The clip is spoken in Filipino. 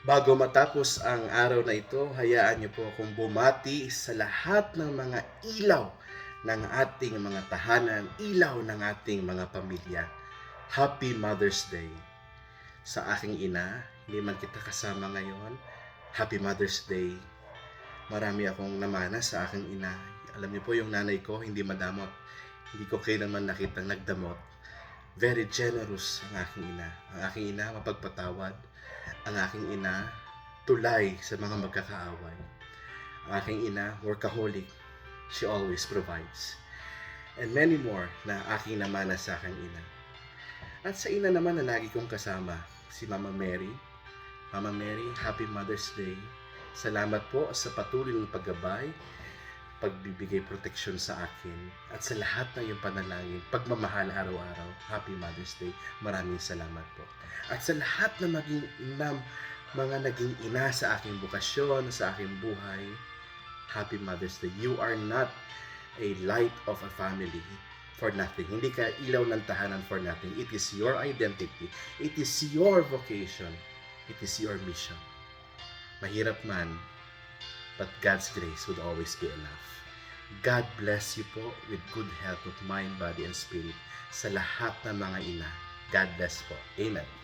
Bago matapos ang araw na ito, hayaan niyo po akong bumati sa lahat ng mga ilaw ng ating mga tahanan, ilaw ng ating mga pamilya. Happy Mother's Day. Sa aking ina, hindi man kita kasama ngayon, Happy Mother's Day. Marami akong namana sa aking ina. Alam niyo po yung nanay ko, hindi madamot. Hindi ko kailanman nakitang nagdamot. Very generous ang aking ina. Ang aking ina mapagpatawad. Ang aking ina tulay sa mga magkakaaway. Ang aking ina workaholic. She always provides. And many more na aking namana sa aking ina. At sa ina naman na lagi kong kasama, si Mama Mary. Mama Mary, Happy Mother's Day. Salamat po sa patuloy ng paggabay, pagbibigay proteksyon sa akin, at sa lahat ng iyong panalangin, pagmamahal araw-araw. Happy Mother's Day. Maraming salamat po. At sa lahat na maging na, mga naging ina sa aking bukasyon, sa aking buhay, Happy Mother's Day. You are not a light of a family for nothing. Hindi ka ilaw ng tahanan for nothing. It is your identity. It is your vocation. It is your mission. Mahirap man, but God's grace would always be enough. God bless you po with good health of mind, body, and spirit sa lahat ng mga ina. God bless po. Amen.